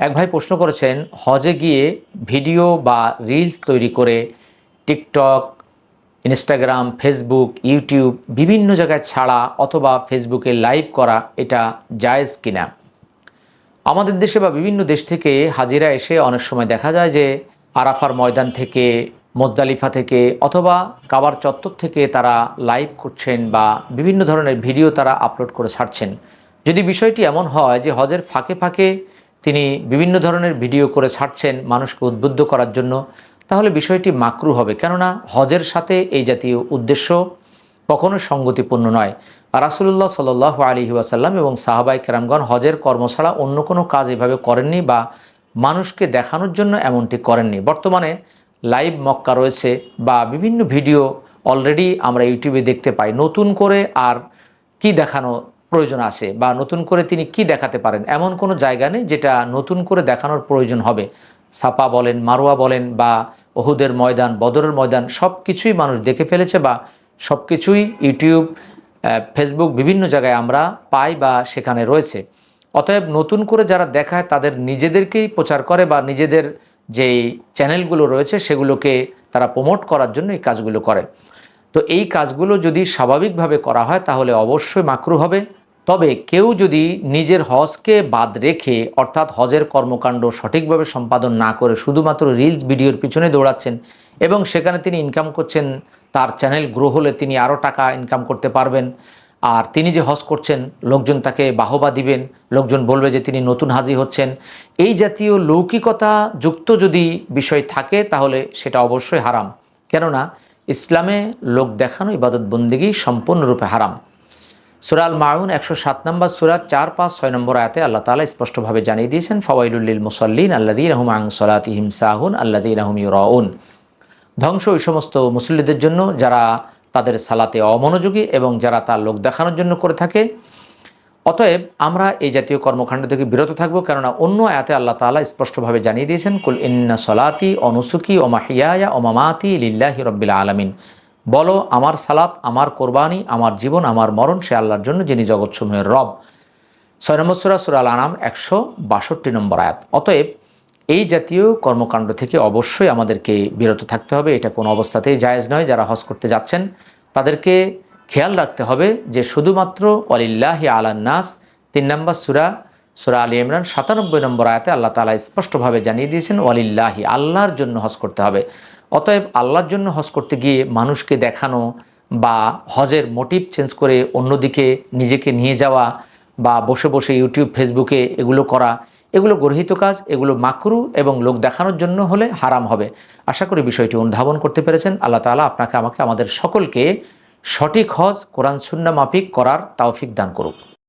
এক ভাই প্রশ্ন করেছেন, হজে গিয়ে ভিডিও বা রিলস তৈরি করে টিকটক ইনস্টাগ্রাম ফেসবুক ইউটিউব বিভিন্ন জায়গায় ছাড়া অথবা ফেসবুকে লাইভ করা এটা জায়েজ কিনা? আমাদের দেশে বা বিভিন্ন দেশ থেকে হাজিরা এসে অনেক সময় দেখা যায় যে আরাফার ময়দান থেকে মোদ্দালিফা থেকে অথবা কাবার চত্বর থেকে তারা লাইভ করছেন বা বিভিন্ন ধরনের ভিডিও তারা আপলোড করে ছাড়ছেন। যদি বিষয়টি এমন হয় যে হজের ফাঁকে ফাঁকে তিনি বিভিন্ন ধরনের ভিডিও করে ছাড়ছেন মানুষকে উদ্বুদ্ধ করার জন্য। তাহলে বিষয়টি মাকরু হবে। কেননা হজের সাথে এই জাতীয় উদ্দেশ্য কখনো সঙ্গতিপূর্ণ নয়। রাসুল্লাহ সাল আলী ওয়াসাল্লাম এবং সাহাবাই কেরামগণ হজের কর্ম ছাড়া অন্য কোনো কাজ এভাবে করেননি বা মানুষকে দেখানোর জন্য এমনটি করেননি। বর্তমানে লাইভ মক্কা রয়েছে বা বিভিন্ন ভিডিও অলরেডি আমরা ইউটিউবে দেখতে পাই। নতুন করে আর কি দেখানো প্রয়োজন আছে বা নতুন করে তিনি কি দেখাতে পারেন? এমন কোনো জায়গা নেই যেটা নতুন করে দেখানোর প্রয়োজন হবে। সাপা বলেন, মারোয়া বলেন বা ওহুদের ময়দান, বদরের ময়দান সব কিছুই মানুষ দেখে ফেলেছে বা সব কিছুই ইউটিউব ফেসবুক বিভিন্ন জায়গায় আমরা পাই বা সেখানে রয়েছে। অতএব নতুন করে যারা দেখায় তাদের নিজেদেরকেই প্রচার করে বা নিজেদের যেই চ্যানেলগুলো রয়েছে সেগুলোকে তারা প্রমোট করার জন্য এই কাজগুলো করে। তো এই কাজগুলো যদি স্বাভাবিকভাবে করা হয় তাহলে অবশ্যই মাকরু হবে। তবে কেউ যদি নিজের হজকে বাদ রেখে, অর্থাৎ হজের কর্মকাণ্ড সঠিকভাবে সম্পাদন না করে শুধুমাত্র রিলস ভিডিওর পিছনে দৌড়াচ্ছেন এবং সেখানে তিনি ইনকাম করছেন, তার চ্যানেল গ্রো হলে তিনি আরও টাকা ইনকাম করতে পারবেন। আর তিনি যে হজ করছেন, লোকজন তাকে বাহবা দিবেন, লোকজন বলবে যে তিনি নতুন হাজি হচ্ছেন। এই জাতীয় লৌকিকতা যুক্ত যদি বিষয় থাকে, তাহলে সেটা অবশ্যই হারাম। কেননা, ইসলামে লোক দেখানো ইবাদত বন্দিগি সম্পূর্ণরূপে হারাম। সুরাল মাউন একশো সাত নম্বর সুরাত চার, পাঁচ, ছয় নম্বর আয়াতে আল্লাহ তালা স্পষ্টভাবে জানিয়ে দিয়েছেন ফওয়াইলুল্লিল মুসল্লিন আল্লাদিন রহম আং সলাতিহিম সাহুন আল্লাদিন রহম ইউরাউন। ধ্বংস ওই সমস্ত মুসল্লিদের জন্য যারা তাদের সালাতে অমনোযোগী এবং যারা তার লোক দেখানোর জন্য করে থাকে। অতএব আমরা এই জাতীয় কর্মকাণ্ড থেকে বিরত থাকব, কেননা অন্য আয়াতে আল্লাহ তালা স্পষ্টভাবে জানিয়ে দিয়েছেন, কুল ইন্না সলাতি অনুসুকি ও মাহিয়া ও মামাতি লিল্লাহি রব্বিল আলমিন। বলো, আমার সালাত, আমার কোরবানি, আমার জীবন, আমার মরণ, সে আল্লাহর জন্য যিনি জগৎসমূহের রব। ছয় নম্বর সুরা সুরাল আনাম একশো বাষট্টি নম্বর আয়াত। অতএব এই জাতীয় কর্মকাণ্ড থেকে অবশ্যই আমাদেরকে বিরত থাকতে হবে। এটা কোনো অবস্থাতেই জায়েজ নয়। যারা হজ করতে যাচ্ছেন, তাদেরকে খেয়াল রাখতে হবে যে শুধুমাত্র অলিল্লাহি আলান্নাস তিন নম্বর সুরা সুরা আলী ইমরান, সাতানব্বই নম্বর আয়াতে আল্লাহ তালা স্পষ্টভাবে জানিয়ে দিয়েছেন, ওয়ালিল্লাহি আল্লাহর জন্য হজ করতে হবে। অতএব আল্লাহর জন্য হজ করতে গিয়ে মানুষকে দেখানো বা হজের মোটিভ চেঞ্জ করে অন্যদিকে নিজেকে নিয়ে যাওয়া বা বসে বসে ইউটিউব ফেসবুকে এগুলো করা, এগুলো গর্হিত কাজ, এগুলো মাকরু এবং লোক দেখানোর জন্য হলে হারাম হবে। আশা করি বিষয়টি অনুধাবন করতে পেরেছেন। আল্লাহ তালা আপনাকে, আমাকে, আমাদের সকলকে সঠিক হজ, কোরআন, সুন্না মাফিক করার তাওফিক দান করুক।